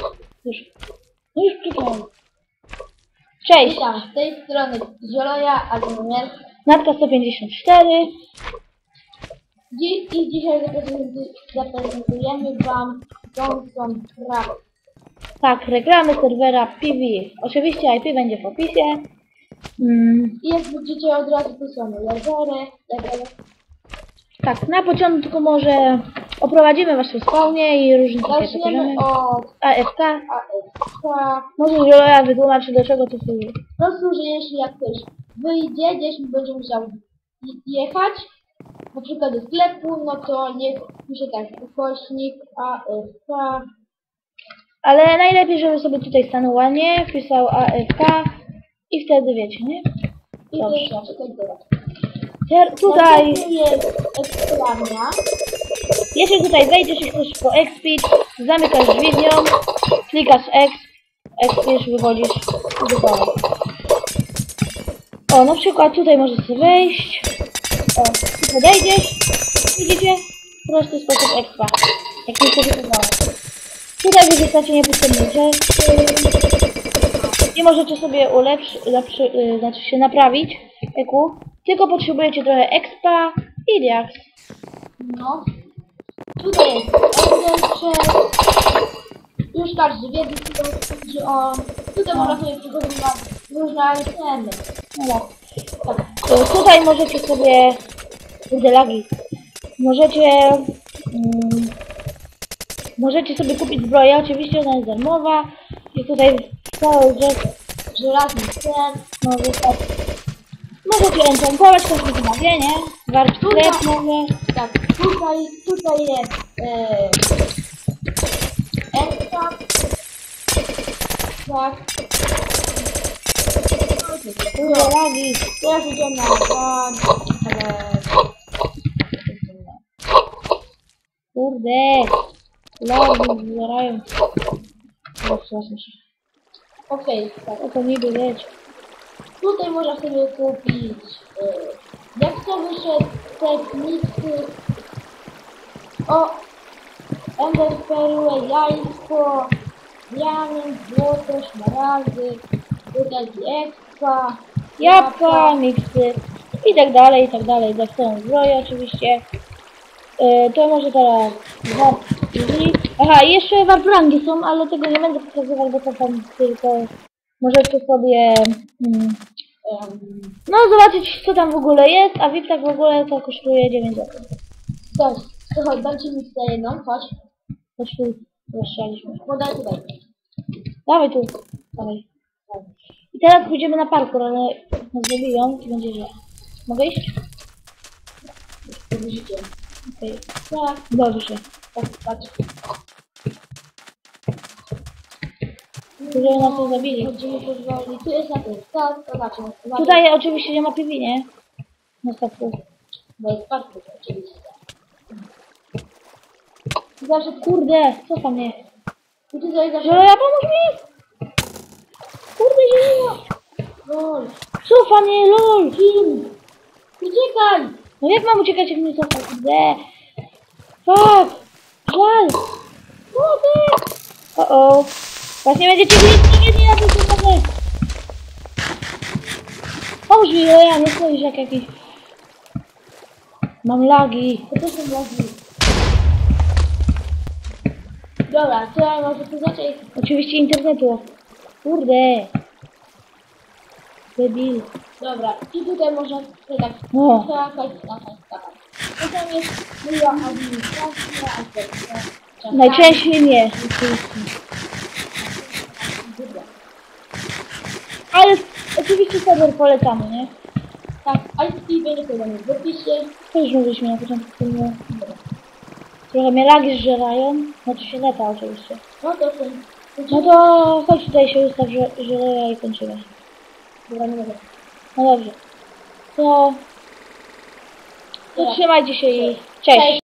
No już. Cześć. Witam, z tej strony Zieloja, a numer. Natka 154. Dziś, I dzisiaj zaprezentuj- zaprezentujemy Wam Johnson Prawo. Tak, reklamy serwera PV. Oczywiście IP będzie w opisie. Mm, I jak widzicie od razu tu są lasery, levery. tak, na początku może oprowadzimy Was w spawnie i różne takie Zaczniemy od AFK. AFK. Może Wiola wytłumaczy do czego to służy. To służy, jeśli jak ktoś wyjdzie, gdzieś będzie musiał je- jechać, na przykład do sklepu, no to niech pisze tak, ukośnik AFK. Ale najlepiej, żeby sobie tutaj stanął ładnie, wpisał AFK i wtedy wiecie, nie? I teraz. Ter- Tutaj, Następnie jest ekstrania. Jeśli tutaj wejdziesz i chcesz po expić, zamykasz dźwignią, klikasz X, expisz, wychodzisz i gotowe. O, na przykład tutaj możesz wejść, o, tu podejdziesz, widzicie? Prosty sposób expa, jak nie sobie podobało. Tutaj wyrzucacie niepotrzebne rzeczy, nie możecie sobie ulepszyć, lepszy, y, znaczy się naprawić, eku, tylko potrzebujecie trochę expa i diaks. No. Tutaj jest Chest. Już każdy wie, co to chodzi o... Tutaj można sobie przygotowywać różne itemy. No tak. tak. Y, Tutaj możecie sobie, kurde lagi, możecie, mm, możecie sobie kupić zbroję, oczywiście ona jest darmowa i tutaj cały Żelazny ten. może tak, możecie enchantować, każdy to ma wie, nie? Warp sklep może, Tak, tutaj, tutaj jest... E, Extra. Tak. kurde lagi, Teraz idziemy na plan, ale... kurde, lagi zbierają. Się. Okej, tak. O to niby leć. Tutaj można sobie kupić e, jak to wyszedł technicy o Ender Perłę, jajko, diament, złoto, szmaragdy, tutaj expa, jabłka, miksy i tak dalej, i tak dalej. Za całą zbroję oczywiście. E, to może teraz TV. Aha, jeszcze warp rangi są, ale tego nie będę pokazywać, bo to tam tylko możecie sobie mm, no zobaczyć co tam w ogóle jest, a VIP tak w ogóle to kosztuje 9 zł. Coś, to chodź, dam ci mi tutaj jedną, chodź, Chodź tu, rozstrzeliśmy. podaj tutaj. Dawaj tu, dawaj. I teraz pójdziemy na parkour, ale nas zabiją i będzie źle. Mogę iść? Widzicie. Okej. Tak, Dobrze. tak, patrz. Żeby nas nie zabili. Będziemy pozwoli. Tu jest na tym, tak, zobaczmy. zobaczmy. Tutaj oczywiście nie ma PV, nie? Na statku. Bo jest parkour, oczywiście. Zawsze, kurde, co tam jest? I zawsze... Żeloja, pomóż mi! Kurde, zielonia! Lol. Cofa mnie, lol! Kim? Uciekaj! No jak mam uciekać, jak mnie cofa? Kurde! Fuck! Żal! Kurde! O o! Właśnie będziecie wiedzieć, nie, nie, ja tylko mogę! Pomóż mi, Żeloja, nie stoisz jak jakiś... Mam lagi. To też są lagi. Dobra, to ja może tu zacząć. Oczywiście internetu. Kurde! Debil. Dobra, i tutaj można sobie tak O. skakać, skakać. Potem jest moja administracja. Najczęściej nie. oczywiście. Dobra. Ale oczywiście serwer polecamy, nie? Tak, IP będzie podany w opisie. To już mówiliśmy na początku filmu. Trochę mnie lagi zżerają. Znaczy się neta oczywiście. No to są... No to chodź tutaj się ustaw, że, że ja i kończymy. Dobra, nie mogę. No dobrze. To... To trzymajcie się i cześć.